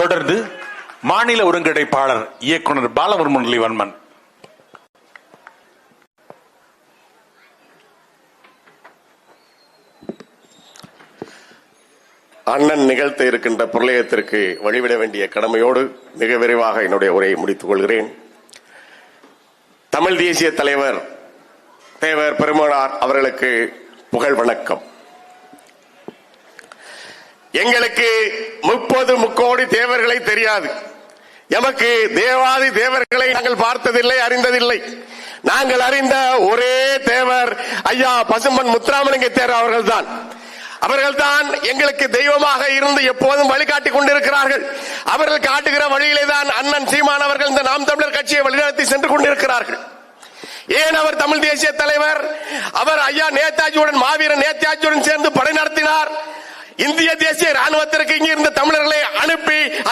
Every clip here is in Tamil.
தொடர்ந்து மாநில ஒருங்கிணைப்பாளர் இயக்குனர் பாலமுரளிவர்மன் அண்ணன் நிகழ்த்த இருக்கின்ற பிரளயத்திற்கு வழிவிட வேண்டிய கடமையோடு மிக விரைவாக என்னுடைய உரையை முடித்துக் கொள்கிறேன். தமிழ் தேசிய தலைவர் தேவர் பெருமானார் அவர்களுக்கு புகழ் வணக்கம். எங்களுக்கு முப்பது கோடி தேவர்களை தெரியாது. எமக்கு தேவாதி தேவர்களை நாங்கள் பார்த்ததில்லை அறிந்ததில்லை. நாங்கள் அறிந்த ஒரே தேவர் ஐயா பசும்பன் முத்துராமலிங்க தேர் அவர்கள் தான் அவர்கள் தான் எங்களுக்கு தெய்வமாக இருந்து எப்போதும் வழிகாட்டி கொண்டிருக்கிறார்கள். அவர்கள் காட்டுகிற வழியிலே தான் அண்ணன் சீமான் அவர்கள் இந்த நாம் தமிழர் கட்சியை வழிநடத்தி சென்று கொண்டிருக்கிறார்கள். ஏன் அவர் தமிழ் தேசிய தலைவர்? அவர் ஐயா நேதாஜியுடன் மாவீரன் நேதாஜியுடன் சேர்ந்து படை நடத்தினார். இந்திய தேசிய ராணுவத்திற்கு இங்கிருந்த தமிழர்களை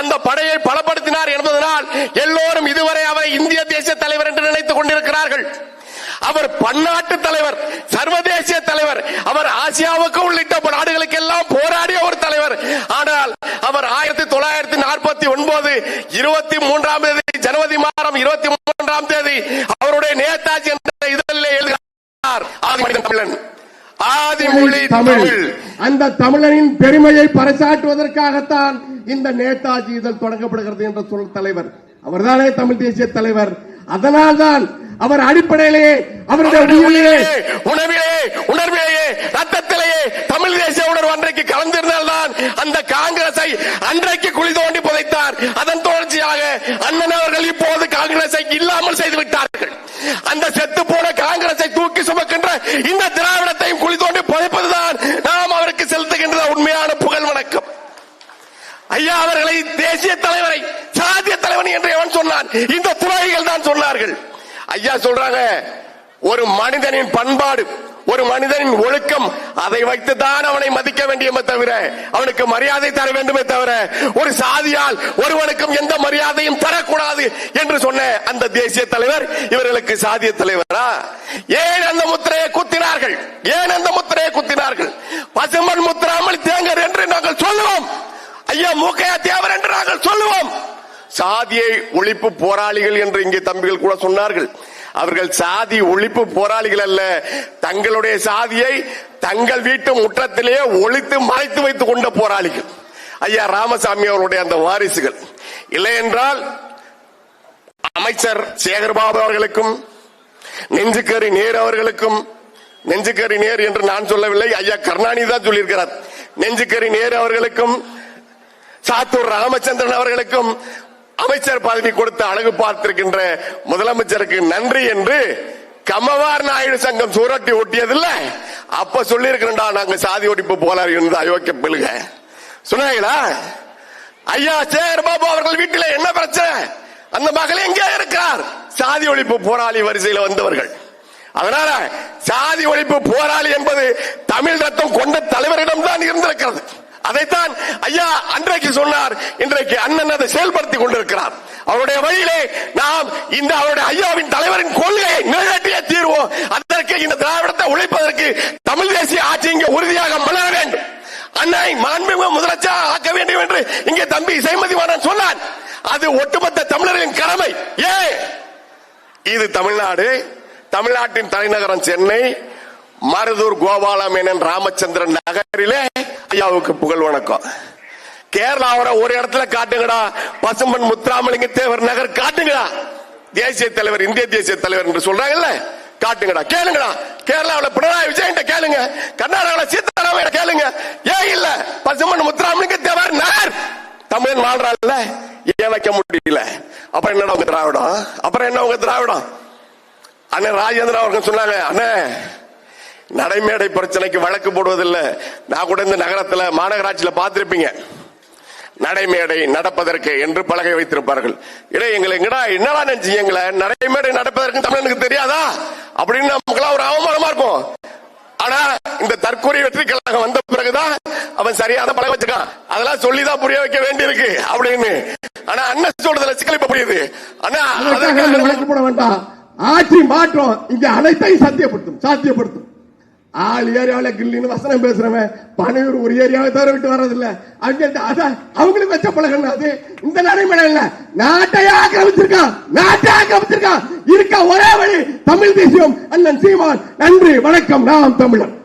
அந்த படையை பலப்படுத்தினார் என்பதனால் எல்லோரும் இதுவரை அவரை இந்திய தேசிய தலைவர் என்று நினைத்துக் கொண்டிருக்கிறார்கள். அவர் பன்னாட்டு தலைவர் சர்வதேசிய தலைவர் அவர் ஆசியாவுக்கு உள்ளிட்ட நாடுகளுக்கு எல்லாம் போராடிய ஒரு தலைவர். ஆனால் அவர் ஆயிரத்தி தொள்ளாயிரத்தி நாற்பத்தி ஒன்பது இருபத்தி மூன்றாம் தேதி ஜனவரி மாதம் இருபத்தி மூன்றாம் தேதி அவருடைய நேதாஜி என்ற இதழில் எழுதுகிறார். ஆதிமனிதன் தமிழன். ஆதிமொழி தமிழ் தமிழ். அந்த தமிழனின் பெருமையை பறைசாற்றுவதற்காகத்தான் இந்த நேதாஜி இதழ் தொடங்கப்படுகிறது என்ற சொல் தலைவர். அவர்தானே தமிழ் தேசிய தலைவர். அதனால்தான் அவர் அடிப்படையிலேயே அவருடைய உயிரிலே உணவிலே உணர்விலேயே ரத்தத்திலேயே தமிழ் தேசிய உணர்வு அன்றைக்கு கலந்திருந்தால்தான் அந்த காங்கிரஸை அன்றைக்கு குழி தோண்டி புதைத்தார். அதன் தொடர்ச்சியாக அண்ணன் அவர்கள் இப்போது காங்கிரஸை இல்லாமல் செய்து விட்டார்கள். அந்த செத்து போன காங்கிரஸை தூக்கி சுமக்கின்ற இந்த திராவிடத்தையும் குழி தோண்டி புதைப்பதுதான் நாம் அவருக்கு செலுத்துகின்ற உண்மையான புகழ் வணக்கம் ஐயா அவர்களை தேசிய தலைவரை சாதிய தலைவன் என்று எவன் சொன்னான்? இந்த துறைகள் தான் சொன்னார்கள். ஐயா சொல்றாங்க ஒரு மனிதனின் பண்பாடு ஒரு மனிதனின் ஒழுக்கம் அதை வைத்துதான் அவனை மதிக்க வேண்டியமே தவிர அவனுக்கு மரியாதை தர வேண்டுமே தவிர ஒரு சாதியால் ஒருவனுக்கும் எந்த மரியாதையும் தரக்கூடாது என்று சொன்ன அந்த தேசிய தலைவர் இவர்களுக்கு சாதிய தலைவரா? ஏன் அந்த முத்திரையை குத்தினார்கள்? ஏன் அந்த முத்திரையை குத்தினார்கள்? பசுமன் முத்திராமல் தேங்கர் என்று நாங்கள் சொல்லுவோம் ஐயா மூக்கையா தேவர் என்று நாங்கள் சொல்லுவோம். சாதியை ஒழிப்பு போராளிகள் என்று இங்கே தம்பிகள் கூட சொன்னார்கள். அவர்கள் சாதி ஒழிப்பு போராளிகள் அல்ல. தங்களுடைய சாதியை தங்கள் வீட்டு முற்றத்திலேயே ஒழித்து மறைத்து வைத்துக் கொண்ட போராளிகள். ஐயா ராமசாமி அவருடைய அந்த வாரிசுகள். இல்லை என்றால் அமைச்சர் சேகர்பாபு அவர்களுக்கும் நெஞ்சுக்கரி நேர் அவர்களுக்கும் நெஞ்சுக்கரி நேர் என்று நான் சொல்லவில்லை. ஐயா கருணாநிதி தான் சொல்லியிருக்கிறார். நெஞ்சுக்கரி நேர் அவர்களுக்கும் சாத்தூர் ராமச்சந்திரன் அவர்களுக்கும் அமைச்சர் பதவி கொடுத்து அழகு பார்த்திருக்கின்ற முதலமைச்சருக்கு நன்றி என்று கமவார் நாயுடு சங்கம் சூரட்டி ஒட்டியதில்ல. அப்ப சொல்லி இருக்கிறா நாங்க சாதி ஒழிப்பு போலார் இருந்து அயோக்கிய பிள்ளைங்க. சொன்னாங்களா ஐயா சேர் பாபு அவர்கள் வீட்டில் என்ன பிரச்சனை? அந்த மகள் எங்கே இருக்கிறார்? சாதி ஒழிப்பு போராளி வரிசையில் வந்தவர்கள். அதனால சாதி ஒழிப்பு போராளி என்பது தமிழ் ரத்தம் கொண்ட தலைவரிடம் தான் இருந்திருக்கிறது. அதைத்தான் ஐயா அன்றைக்கு சொன்னார். இன்றைக்கு அண்ணன் அதை செயல்படுத்திக் கொண்டிருக்கிறார். அவருடைய வழியிலே நாம் இந்த அவருடைய ஐயாவின் தலைவரின் கொள்கையை நிறைவேற்றிய தீர்வோம். அதற்கு இந்த திராவிடத்தை உழைப்பதற்கு தமிழ் தேசிய ஆட்சி இங்கே உறுதியாக மலர வேண்டும். அண்ணை மாண்புமிகு முதலச்சா ஆக்க வேண்டும் என்று இங்கே தம்பி இசைமதி மாறன் சொன்னான் அது ஒட்டுமொத்த தமிழர்களின் கடமை. ஏ? இது தமிழ்நாடு. தமிழ்நாட்டின் தலைநகரம் சென்னை. மருதூர் கோபாலமேனன் ராமச்சந்திரன் நகரிலே ஐயாவுக்கு புகழ் வணக்கம். கேரளாவோட ஒரு இடத்துல காட்டுங்கடா. பசும்பன் முத்துராமலிங்க தேவர் நகர் காட்டுங்கடா. தேசிய தலைவர் இந்திய தேசிய தலைவர் என்று சொல்றாங்கல்ல. காட்டுங்கடா கேளுங்கடா. கேரளாவில் பினராயி விஜயன் கேளுங்க. கர்நாடகாவில் சீதாராமைய கேளுங்க. ஏன் இல்ல. பசும்பன் முத்துராமலிங்க தேவர் நகர். தமிழன் வாழ்றான்ல ஏன் வைக்க முடியல? அப்புறம் என்னடா உங்க திராவிடம்? அப்புறம் என்ன உங்க திராவிடம்? அண்ணன் ராஜேந்திரன் அவர்கள் சொன்னாங்க அண்ணன் நடைமேடை பிரச்சனைக்கு வழக்கு போடுவதில்லை. நான் கூட இந்த நகரத்துல மாநகராட்சியில பார்த்திருப்பீங்க. நடைமேடை நடப்பதற்கு என்று பலகை வைத்திருப்பார்கள். இடே எங்களை எங்கடா என்னடா நினைச்சு எங்களை? நடைமேடை நடப்பதற்கு தமிழனுக்கு தெரியாதா? அப்படின்னு நமக்குலாம் ஒரு அவமானமா இருக்கும். ஆனா இந்த தற்கொலை வெற்றி கழகம் வந்த பிறகுதான் அவன் சரியான பழக வச்சிருக்கான். அதெல்லாம் சொல்லிதான் புரிய வைக்க வேண்டியிருக்கு அப்படின்னு. ஆனா அண்ணன் சொல்றதுல சிக்கல் இப்ப புரியுது ஆனா விளக்கு போட வேண்டாம். ஆட்சி மாற்றம் இங்க அனைத்தையும் சாத்தியப்படுத்தும் சாத்தியப்படுத்தும். ஆள் ஏரியாவில் கில்லின்னு வசனம் பேசுறவன். பனையூர் ஒரு ஏரியாவை தவிர விட்டு வர்றதில்ல. அங்க அதான் அவங்களுக்கு வச்ச பழக்கம் அது. இந்த நடைமுறை இல்ல. நாட்டை ஆக்கிரமிச்சிருக்கான். நாட்டை ஆக்கிரமிச்சிருக்கான். இருக்க ஒரே வழி தமிழ் தேசியம். அண்ணன் சீமான் நன்றி வணக்கம். நாம் தமிழன்